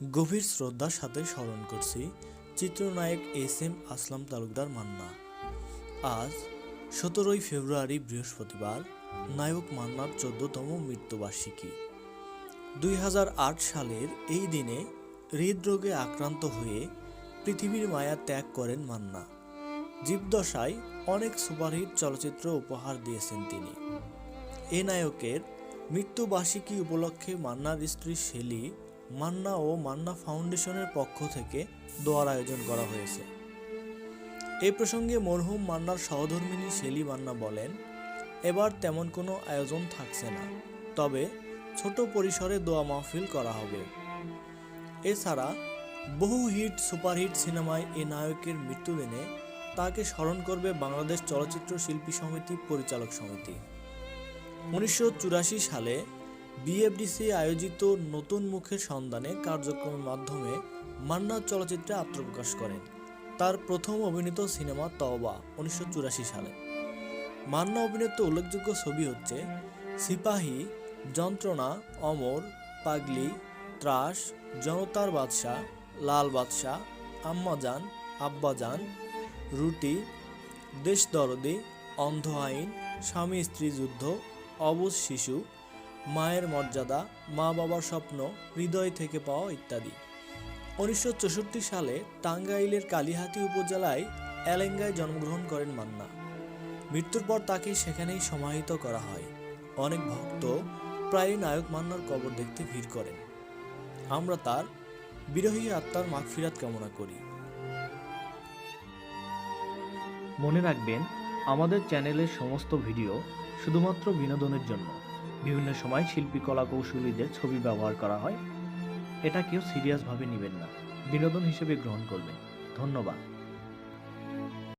গভীর শ্রদ্ধার সাথে স্মরণ করছি চিত্রনায়ক এস এম আসলাম তালুকদার মান্না। আজ সতেরোই ফেব্রুয়ারি বৃহস্পতিবার নায়ক মান্নার চোদ্দতম মৃত্যুবার্ষিকী। দুই হাজার আট সালের এই দিনে হৃদরোগে আক্রান্ত হয়ে পৃথিবীর মায়া ত্যাগ করেন মান্না। জীবদশায় অনেক সুপারহিট চলচ্চিত্র উপহার দিয়েছেন তিনি। এ নায়কের মৃত্যুবার্ষিকী উপলক্ষে মান্নার স্ত্রী শেলি মান্না ও মান্না ফাউন্ডেশনের পক্ষ থেকে দোয়ার আয়োজন করা হয়েছে। এই প্রসঙ্গে মরহুম মান্নার সহধর্মিনী শেলি মান্না বলেন, এবার তেমন কোনো আয়োজন থাকছে না, তবে ছোট পরিসরে দোয়া মাহফিল করা হবে। এছাড়া বহু হিট, সুপারহিট সিনেমায় এ নায়কের মৃত্যুদিনে তাকে স্মরণ করবে বাংলাদেশ চলচ্চিত্র শিল্পী সমিতি পরিচালক সমিতি। উনিশশো চুরাশি সালে বিএফডিসি আয়োজিত নতুন মুখের সন্ধানে কার্যক্রমের মাধ্যমে মান্না চলচ্চিত্রে আত্মপ্রকাশ করেন। তার প্রথম অভিনীত সিনেমা তওবা, উনিশশো চুরাশি সালে। মান্না অভিনীত উল্লেখযোগ্য ছবি হচ্ছে সিপাহী, যন্ত্রণা, অমর, পাগলি, ত্রাস, জনতার বাদশাহ লাল বাদশাহ আম্মাজান আব্বাজান রুটি দেশ দরদি অন্ধ আইন স্বামী স্ত্রী যুদ্ধ অবুজ শিশু মায়ের মর্যাদা, মা বাবার স্বপ্ন, হৃদয় থেকে পাওয়া ইত্যাদি। উনিশশো চৌষট্টি সালে টাঙ্গাইলের কালিহাতি উপজেলায় এলেঙ্গায় জন্মগ্রহণ করেন মান্না। মৃত্যুর পর তাকে সেখানেই সমাহিত করা হয়। অনেক ভক্ত প্রায়ই নায়ক মান্নার কবর দেখতে ভিড় করেন। আমরা তার বিরোহী আত্মার মাগফিরাত কামনা করি। মনে রাখবেন, আমাদের চ্যানেলের সমস্ত ভিডিও শুধুমাত্র বিনোদনের জন্য। বিভিন্ন সময় শিল্পী কলা কৌশলীদের ছবি ব্যবহার করা হয়। এটা কেউ সিরিয়াসভাবে নেবেন না। বিনোদন হিসেবে গ্রহণ করবেন। ধন্যবাদ।